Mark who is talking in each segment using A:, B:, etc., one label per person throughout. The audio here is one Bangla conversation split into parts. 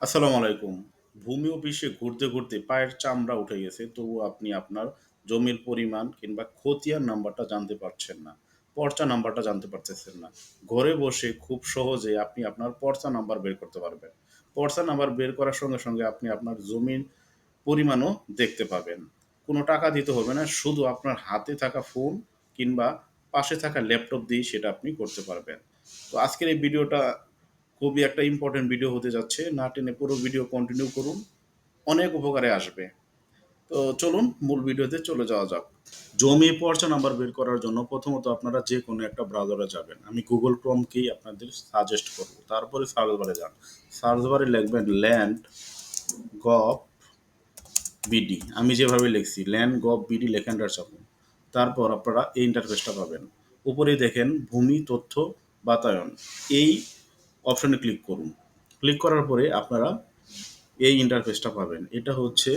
A: আসসালামু আলাইকুম। ভূমি অফিসে ঘুরতে, ঘুরতে পায়ের চামড়া উঠে গেছে। তবুও আপনি আপনার জমির পরিমাণ কিংবা খতিয়ান নাম্বারটা জানতে পারছেন না। পর্চা নাম্বারটা জানতে পারতেছেন না। ঘরে বসে খুব সহজে আপনি আপনার পর্চা নাম্বার বের করতে পারবেন। পর্চা নাম্বার বের করার সঙ্গে, সঙ্গে আপনি আপনার জমির পরিমাণও দেখতে পাবেন। কোনো টাকা দিতে হবে না। শুধু আপনার হাতে থাকা ফোন কিংবা পাশে থাকা ল্যাপটপ দিয়েই সেটা আপনি করতে পারবেন। তো আজকের এই ভিডিওটা খুবই একটা ইম্পোর্টেন্ট ভিডিও হতে যাচ্ছে। না টেনে পুরো ভিডিও কন্টিনিউ করুন। অনেক উপকারে আসবে। তো চলুন, মূল ভিডিওতে চলে যাওয়া যাক। জমি পর্চা নাম্বার বের করার জন্য প্রথমত আপনারা যে কোনো একটা ব্রাউজারে যাবেন। আমি গুগল Chromeকেই আপনাদের সাজেস্ট করব। তারপরে সার্চ বারে যান। সার্চ বারে লিখবেন ল্যান্ড গভ বিডি। আমি যেভাবে লিখছি ল্যান্ড গভ বিডি লেখে এন্টার চাপুন। তারপর আপনারা এই ইন্টারফেসটা পাবেন। উপরেই দেখেন ভূমি, তথ্য, বাতায়ন। এই অপশনে ক্লিক করুন। ক্লিক করার পরে আপনারা এই ইন্টারফেসটা পাবেন। এটা হচ্ছে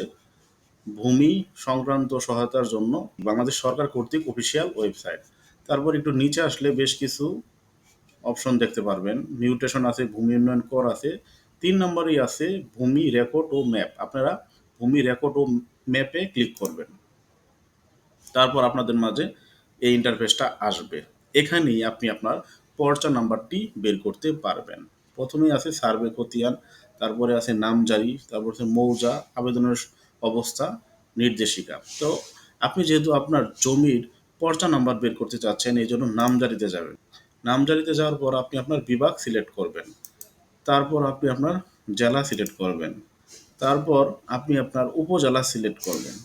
A: ভূমি সংক্রান্ত সহায়তার জন্য বাংলাদেশ সরকার কর্তৃক অফিসিয়াল ওয়েবসাইট। তারপর একটু নিচে আসলে বেশ কিছু অপশন দেখতে পারবেন। মিউটেশন আছে, ভূমি উন্নয়ন কর আছে। তিন নম্বরেই আছে ভূমি রেকর্ড ও ম্যাপ। আপনারা ভূমি রেকর্ড ও ম্যাপে ক্লিক করবেন। তারপর আপনাদের মাঝে এই ইন্টারফেসটা আসবে। এখানেই আপনি আপনার পর্চা নাম্বারটি বের করতে পারবেন। প্রথমেই আছে সার্ভে খতিয়ান, তারপরে আছে নামজারি, তারপর আছে মৌজা, আবেদনের অবস্থা, নির্দেশিকা। তো আপনি যেহেতু আপনার জমির পর্চা নাম্বার বের করতে চাচ্ছেন এই জন্য নামজারিতে যাবেন। নামজারিতে যাওয়ার পর আপনি আপনার বিভাগ সিলেক্ট করবেন। তারপর আপনি আপনার জেলা সিলেক্ট করবেন। তারপর আপনি আপনার উপজেলা সিলেক্ট করবেন।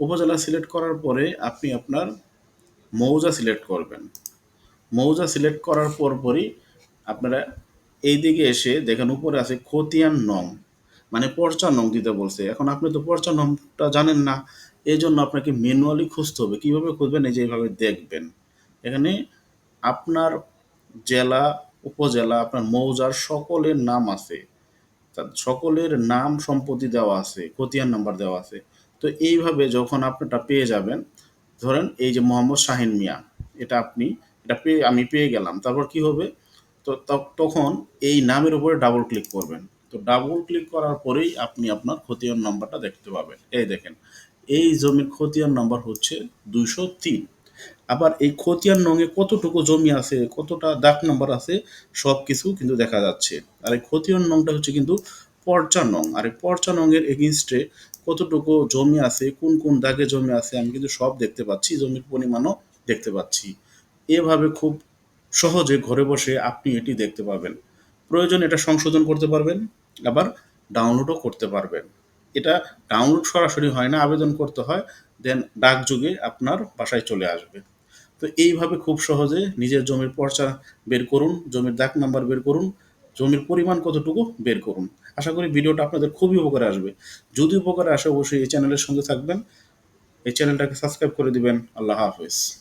A: উপজেলা সিলেক্ট করার পরে আপনি আপনার মৌজা সিলেক্ট করবেন। মৌজা সিলেক্ট করার পরপরই আপনারা এই দিকে এসে দেখেন উপরে আছে খতিয়ান নং মানে পর্চা নং দিতে বলছে। এখন আপনি তো পর্চা নংটা জানেন না এই জন্য আপনাকে ম্যানুয়ালি খুঁজতে হবে। কীভাবে খুঁজবেন? এই যে এইভাবে দেখবেন। এখানে আপনার জেলা, উপজেলা, আপনার মৌজার সকলের নাম আছে। সকলের নাম সম্পত্তি দেওয়া আছে, খতিয়ান নাম্বার দেওয়া আছে। তো এইভাবে যখন আপনারটা পেয়ে যাবেন, ধরেন এই যে মোহাম্মদ শাহিন মিয়া, এটা আপনি এটা পেয়ে, আমি পেয়ে গেলাম। তারপর কি হবে? তো তখন এই নামের উপরে ডাবল ক্লিক করবেন। তো ডাবল ক্লিক করার পরেই আপনি আপনার খতিয়ান নাম্বারটা দেখতে পাবেন। এই দেখেন, এই জমির খতিয়ান নাম্বার হচ্ছে দুইশো তিন। আবার এই খতিয়ান নঙে কতটুকু জমি আছে, কতটা দাগ নাম্বার আছে সব কিছু কিন্তু দেখা যাচ্ছে। আর এই খতিয়ান নংটা হচ্ছে কিন্তু পর্চা নং আর এই পর্চা নংয়ের এগেনস্টে কতটুকু জমি আছে, কোন কোন দাগে জমি আছে, আমি কিন্তু সব দেখতে পাচ্ছি, জমির পরিমাণও দেখতে পাচ্ছি। এভাবে খুব সহজে ঘরে বসে আপনি এটি দেখতে পাবেন প্রয়োজন এটা সংশোধন করতে পারবেন, আবার ডাউনলোডও করতে পারবেন। এটা ডাউনলোড সরাসরি হয় না, আবেদন করতে হয় দেন ডাকযোগে আপনার বাসায় চলে আসবে। তো এইভাবে খুব সহজে নিজের জমির পর্চা বের করুন, জমির দাগ নাম্বার বের করুন, জমির পরিমাণ কতটুকু বের করুন। আশা করি ভিডিওটা আপনাদের খুবই উপকারে আসবে। যদি উপকারে আসে, অবশ্যই এই চ্যানেলের সঙ্গে থাকবেন। এই চ্যানেলটাকে সাবস্ক্রাইব করে দিবেন। আল্লাহ হাফেজ।